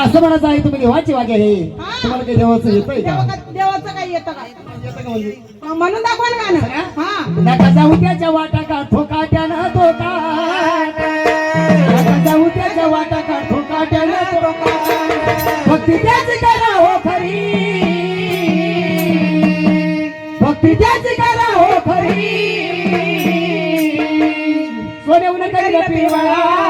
असं म्हणायचं आहे तुम्ही देवाची वागे हे. तुम्हाला काही देवाचं येतंय का? देवाचं काही येतं का? येतं का म्हणजे? म्हणून दाखवा ना गाणं. हा. नका जाऊ त्याच्या वाटा का ठोका त्यानं धोका नका जाऊ त्याच्या वाटा का ठोका त्यानं धोका भक्ती त्याची करा हो खरी. भक्ती त्याची करा हो खरी. सोन्याहून करील पिवळा.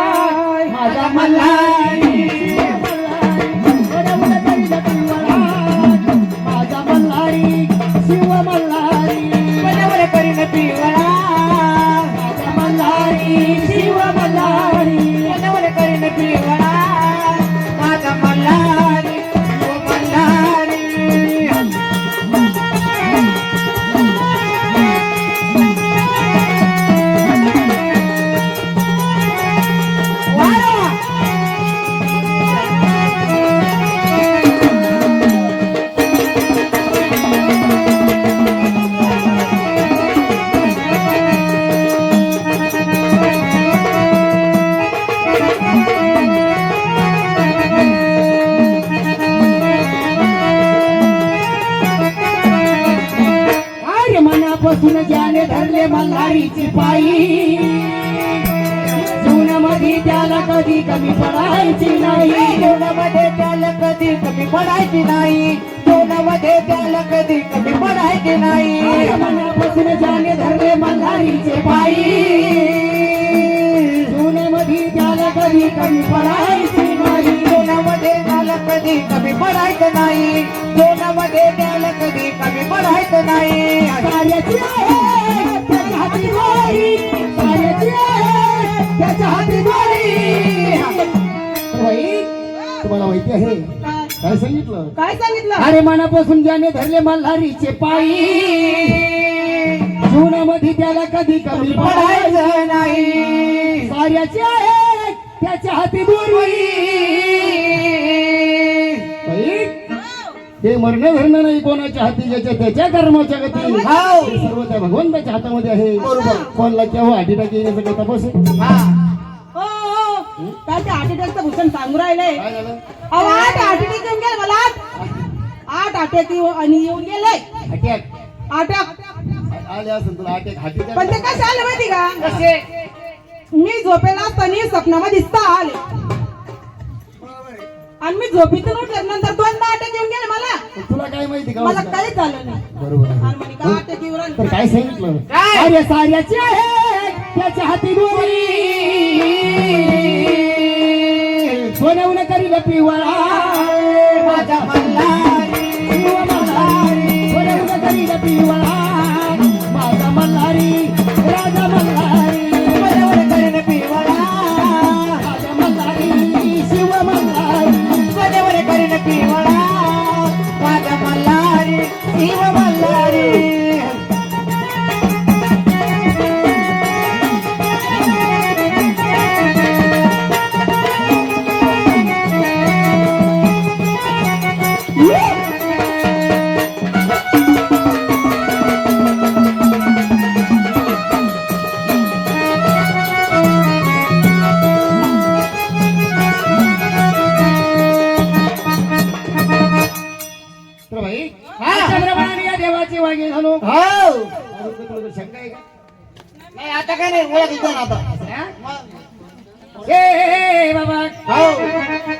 मनापासून ज्याने धरले मल्हारीची पायी जीवनामध्ये त्याला कधी कमी पडायची नाही. जीवनामध्ये त्याला कधी कमी पडायची नाही. जीवनामध्ये त्याला कधी कमी पडायची नाही. मनापासून ज्याने धरले मल्हारीचे पायी जीवनामध्ये त्याला कधी कमी पडायची नाही. जीवनामध्ये त्याला कधी कमी पडायचं नाही. त्याला कधी कमी पडायचं नाही? कार्याची आहे त्याच्या हाती गोरी कार्याची आहे त्याच्या हाती गोरी बाई, तुम्हाला माहिती आहे? काय सांगितलं? काय सांगितलं? अरे मनापासून ज्याने धरले मल्हारीचे पायी जीवनामध्ये त्याला कधी कमी पडायचं नाही. कार्याची आहे त्याच्या हाती दोरी ते मरण धरणं नाही कोणाच्या हाती ज्याच्या त्याच्या कर्माच्या गती. हे सर्व त्या भगवंताच्या हातामध्ये आहे. बरोबर. कोणाला केव्हा अटीटाकी येण्याचं काही तपास आहे? काय ते हार्ट अटॅकचं भूषण सांगू राहिलंय काय झालं? अहो आठ हार्ट अटॅक येऊन गेले मला. आठ अटॅक आणि येऊन गेले. अटॅक? अटॅक आले असेल तुला अटॅक हाती पण ते कसे आले माहिती का? कसे? मी झोपेला असताना स्वप्नामध्ये दिसता आले. आणि मी झोपेतून उठल्यानंतर दोनदा अटॅक येऊन गेले मला. तुला काय माहिती का मला? काहीच झालं नाही. बरोबर आहे. आणि म्हणे का अटॅक येऊन राहिले? तर काय सांगितलं? काय? अरे साऱ्याची आहे त्याच्या हाती दोरी. सोन्याहून करील पिवळा. माझा मल्हारी. शिव मल्हारी सोन्याहून करील पिवळा. वागे झालो हो. शंका आहे का नाही आता काय नाही ओळख इथं आता हा? बाबा. हो.